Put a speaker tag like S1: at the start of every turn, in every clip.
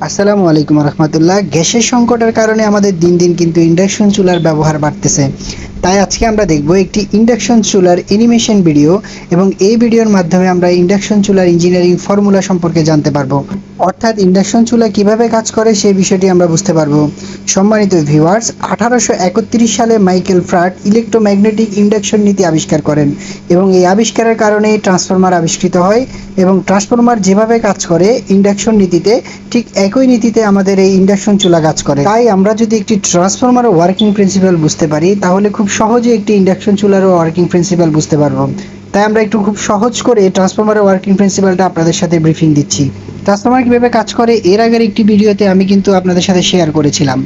S1: আসসালামু আলাইকুম রহমতুল্লাহ। গ্যাসের সংকটের কারণে আমাদের দিন দিন কিন্তু ইন্ডাকশন চুলার ব্যবহার বাড়তেছে। তাই আজকে আমরা দেখব একটি ইন্ডাকশন চুলার অ্যানিমেশন ভিডিও এবং এই ভিডিওর মাধ্যমে আমরা ইন্ডাকশন চুলার ইঞ্জিনিয়ারিং ফর্মুলা সম্পর্কে জানতে পারব। অর্থাৎ ইন্ডাকশন চুলা কীভাবে কাজ করে সেই বিষয়টি আমরা বুঝতে পারব। সম্মানিত ভিউয়ার্স, আঠারোশো একত্রিশ সালে মাইকেল ফ্রাট ইলেকট্রোম্যাগনেটিক ইন্ডাকশন নীতি আবিষ্কার করেন এবং এই আবিষ্কারের কারণে ট্রান্সফরমার আবিষ্কৃত হয় এবং ট্রান্সফরমার যেভাবে কাজ করে, ইন্ডাকশন নীতিতে ঠিক একই নীতিতে আমাদের এই ইন্ডাকশন চুলা কাজ করে। তাই আমরা যদি একটি ট্রান্সফরমার ওয়ার্কিং প্রিন্সিপাল বুঝতে পারি, তাহলে খুব সহজে একটি ইন্ডাকশন চুলারও ওয়ার্কিং প্রিন্সিপাল বুঝতে পারব। তাই আমরা একটু খুব সহজ করে ট্রান্সফরমারের ওয়ার্কিং প্রিন্সিপালটা আপনাদের সাথে ব্রিফিং দিচ্ছি। ট্রান্সফরমার কীভাবে কাজ করে, এর আগের একটি ভিডিওতে আমি কিন্তু আপনাদের সাথে শেয়ার করেছিলাম।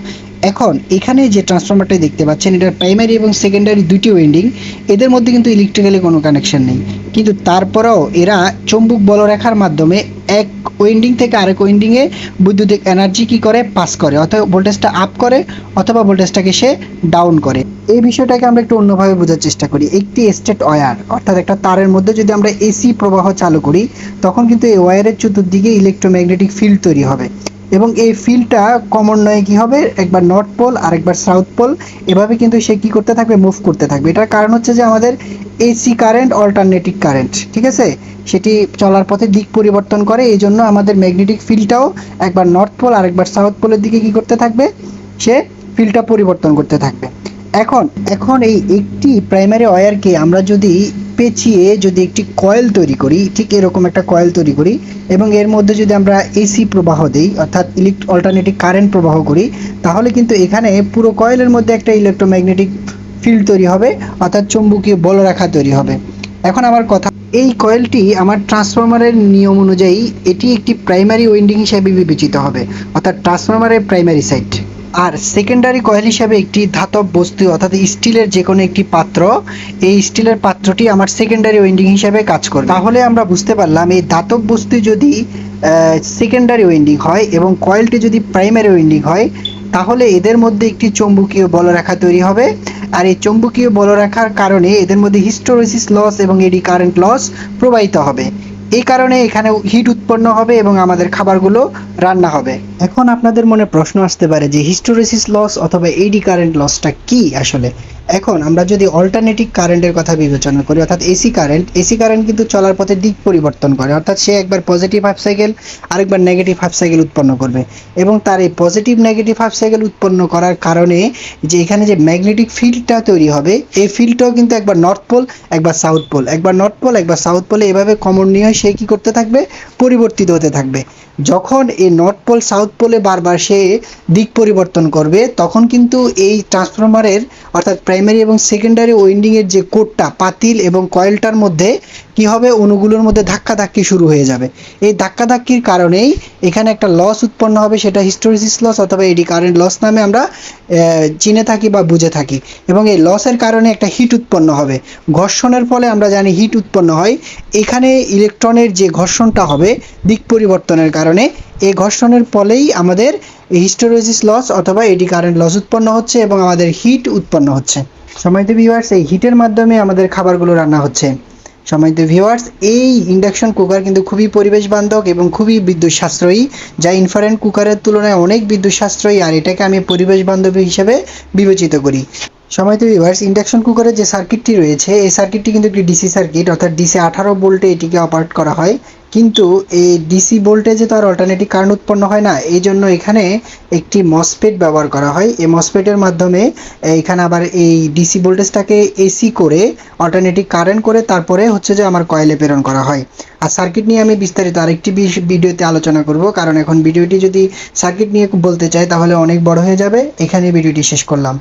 S1: এখন, এখানে যে ট্রান্সফরমারটা দেখতে পাচ্ছেন এটার প্রাইমারি এবং সেকেন্ডারি দুটি ওয়েন্ডিং এদের মধ্যে কিন্তু ইলেকট্রিক্যালি কোনো কানেকশন নেই। কিন্তু তারপরেও এরা চৌম্বক বলরেখার মাধ্যমে এক ওয়েন্ডিং থেকে আরেক ওয়েন্ডিংয়ে বৈদ্যুতিক এনার্জি কি করে? পাস করে। অথবা ভোল্টেজটা আপ করে অথবা ভোল্টেজটাকে সে ডাউন করে। এই বিষয়টাকে আমরা একটু অন্যভাবে বোঝার চেষ্টা করি। একটি স্টেট ওয়্যার অর্থাৎ একটা তারের মধ্যে যদি আমরা এসি প্রবাহ চালু করি, তখন কিন্তু এই ওয়্যারের চতুর্দিকে ইলেকট্রোম্যাগনেটিক ফিল্ড তৈরি হবে। এবং এই ফিল্ডটা ক্রমান্বয়ে কি হবে? একবার নর্থ পোল আর একবার সাউথ পোল এভাবে কিন্তু সে কী করতে থাকবে? মুভ করতে থাকবে। এটার কারণ হচ্ছে যে আমাদের এসি কারেন্ট অল্টারনেটিভ কারেন্ট ঠিক আছে? সেটি চলার পথে দিক পরিবর্তন করে, এই জন্য আমাদের ম্যাগনেটিক ফিল্ডটাও একবার নর্থ পোল আর একবার সাউথ পোলের দিকে কি করতে থাকবে? সে ফিল্ডটা পরিবর্তন করতে থাকবে। এখন এখন এই একটি প্রাইমারি ওয়্যারকে আমরা যদি পেঁচিয়ে যদি একটি কয়েল তৈরি করি, ঠিক এরকম একটা কয়েল তৈরি করি, এবং এর মধ্যে যদি আমরা এসি প্রবাহ দিই, অর্থাৎ ইলেকট্র অল্টারনেটিভ কারেন্ট প্রবাহ করি, তাহলে কিন্তু এখানে পুরো কয়েলের মধ্যে একটা ইলেকট্রোম্যাগনেটিক ফিল্ড তৈরি হবে, অর্থাৎ চুম্বকীয় বলরেখা তৈরি হবে। এখন আমার কথা, এই কয়েলটি আমার ট্রান্সফরমারের নিয়ম অনুযায়ী এটি একটি প্রাইমারি ওয়েন্ডিং হিসেবে বিবেচিত হবে, অর্থাৎ ট্রান্সফরমারের প্রাইমারি সাইট আর সেকেন্ডারি কয়েল হিসাবে একটি ধাতব বস্তু, অর্থাৎ স্টিলের যে কোনো একটি পাত্র, এই স্টিলের পাত্রটি আমার সেকেন্ডারি ওয়েন্ডিং হিসাবে কাজ করবে। তাহলে আমরা বুঝতে পারলাম, এই ধাতব বস্তু যদি সেকেন্ডারি ওয়েন্ডিং হয় এবং কয়েলটি যদি প্রাইমারি ওয়েন্ডিং হয় তাহলে এদের মধ্যে একটি চৌম্বকীয় বলরেখা তৈরি হবে। আর এই চৌম্বকীয় বলরেখার কারণে এদের মধ্যে হিস্টোরেসিস লস এবং এডি কারেন্ট লস প্রবাহিত হবে। এই কারণে এখানে হিট উৎপন্ন হবে এবং আমাদের খাবারগুলো রান্না হবে। এখন আপনাদের মনে প্রশ্ন আসতে পারে যে হিস্টোরেসিস লস অথবা এডি কারেন্ট লসটা কি আসলে? এখন আমরা যদি অল্টারনেটিভ কারেন্টের কথা বিবেচনা করি, অর্থাৎ এসি কারেন্ট এসি কারেন্ট কিন্তু চলার পথে দিক পরিবর্তন করে। অর্থাৎ সে একবার পজিটিভ হাফ সাইকেল আরেকবার নেগেটিভ হাফ সাইকেল উৎপন্ন করবে। এবং তার এই পজিটিভ নেগেটিভ হাফ সাইকেল উৎপন্ন করার কারণে যে এখানে যে ম্যাগনেটিক ফিল্ডটা তৈরি হবে, এই ফিল্ডটাও কিন্তু একবার নর্থ পোল একবার সাউথ পোল একবার নর্থ পোল একবার সাউথ পোলে এভাবে কমন নিয়ে সে কী করতে থাকবে? পরিবর্তিত হতে থাকবে। যখন এই নর্থ পোল সাউথ পোলে বারবার সে দিক পরিবর্তন করবে, তখন কিন্তু এই ট্রান্সফরমারের অর্থাৎ প্রাইমারি এবং সেকেন্ডারি ওয়েন্ডিংয়ের যে কোডটা পাতিল এবং কয়েলটার মধ্যে কি হবে? অণুগুলোর মধ্যে ধাক্কাধাক্কি শুরু হয়ে যাবে। এই ধাক্কাধাক্কির কারণেই এখানে একটা লস উৎপন্ন হবে, সেটা হিস্টোরিসিস লস অথবা এডি কারেন্ট লস নামে আমরা চিনে থাকি বা বুঝে থাকি। এবং এই লসের কারণে একটা হিট উৎপন্ন হবে। ঘর্ষণের ফলে আমরা জানি হিট উৎপন্ন হয়। এখানে ইলেকট্রনের যে ঘর্ষণটা হবে, দিক পরিবর্তনের কারণে এই ঘর্ষণের ফলেই আমাদের হিস্টোরোজিস লস অথবা এডি কারেন্ট লস উৎপন্ন হচ্ছে এবং আমাদের হিট উৎপন্ন হচ্ছে। সময়ত ভিউয়ার্স, এই হিটের মাধ্যমে আমাদের খাবারগুলো রান্না হচ্ছে। সময়ত ভিউয়ার্স, এই ইন্ডাকশন কুকার কিন্তু খুবই পরিবেশ বান্ধব এবং খুবই বিদ্যুৎ সাশ্রয়ী যা ইনফারেন্ট কুকারের তুলনায় অনেক বিদ্যুৎ সাশ্রয়ী আর এটাকে আমি পরিবেশ বান্ধব হিসেবে বিবেচিত করি। সময়ত ভিউয়ার্স ইন্ডাকশন কুকারের যে সার্কিটটি রয়েছে, এই সার্কিটটি কিন্তু একটি ডিসি সার্কিট অর্থাৎ ডিসি আঠারো ভোল্টে এটিকে অপারেট করা হয়। কিন্তু এই ডিসি ভোল্টেজে তো আর অল্টারনেটিভ কারেন্ট উৎপন্ন হয় না, এই জন্য এখানে একটি মসপেট ব্যবহার করা হয়। এই মসপেটের মাধ্যমে এখানে আবার এই ডিসি ভোল্টেজটাকে এসি করে অল্টারনেটিভ কারেন্ট করে তারপরে হচ্ছে যে আমার কয়েলে প্রেরণ করা হয়। আর সার্কিট নিয়ে আমি বিস্তারিত আরেকটি ভিডিওতে আলোচনা করব, কারণ এখন ভিডিওটি যদি সার্কিট নিয়ে বলতে চাই, তাহলে অনেক বড় হয়ে যাবে। এখানে ভিডিওটি শেষ করলাম।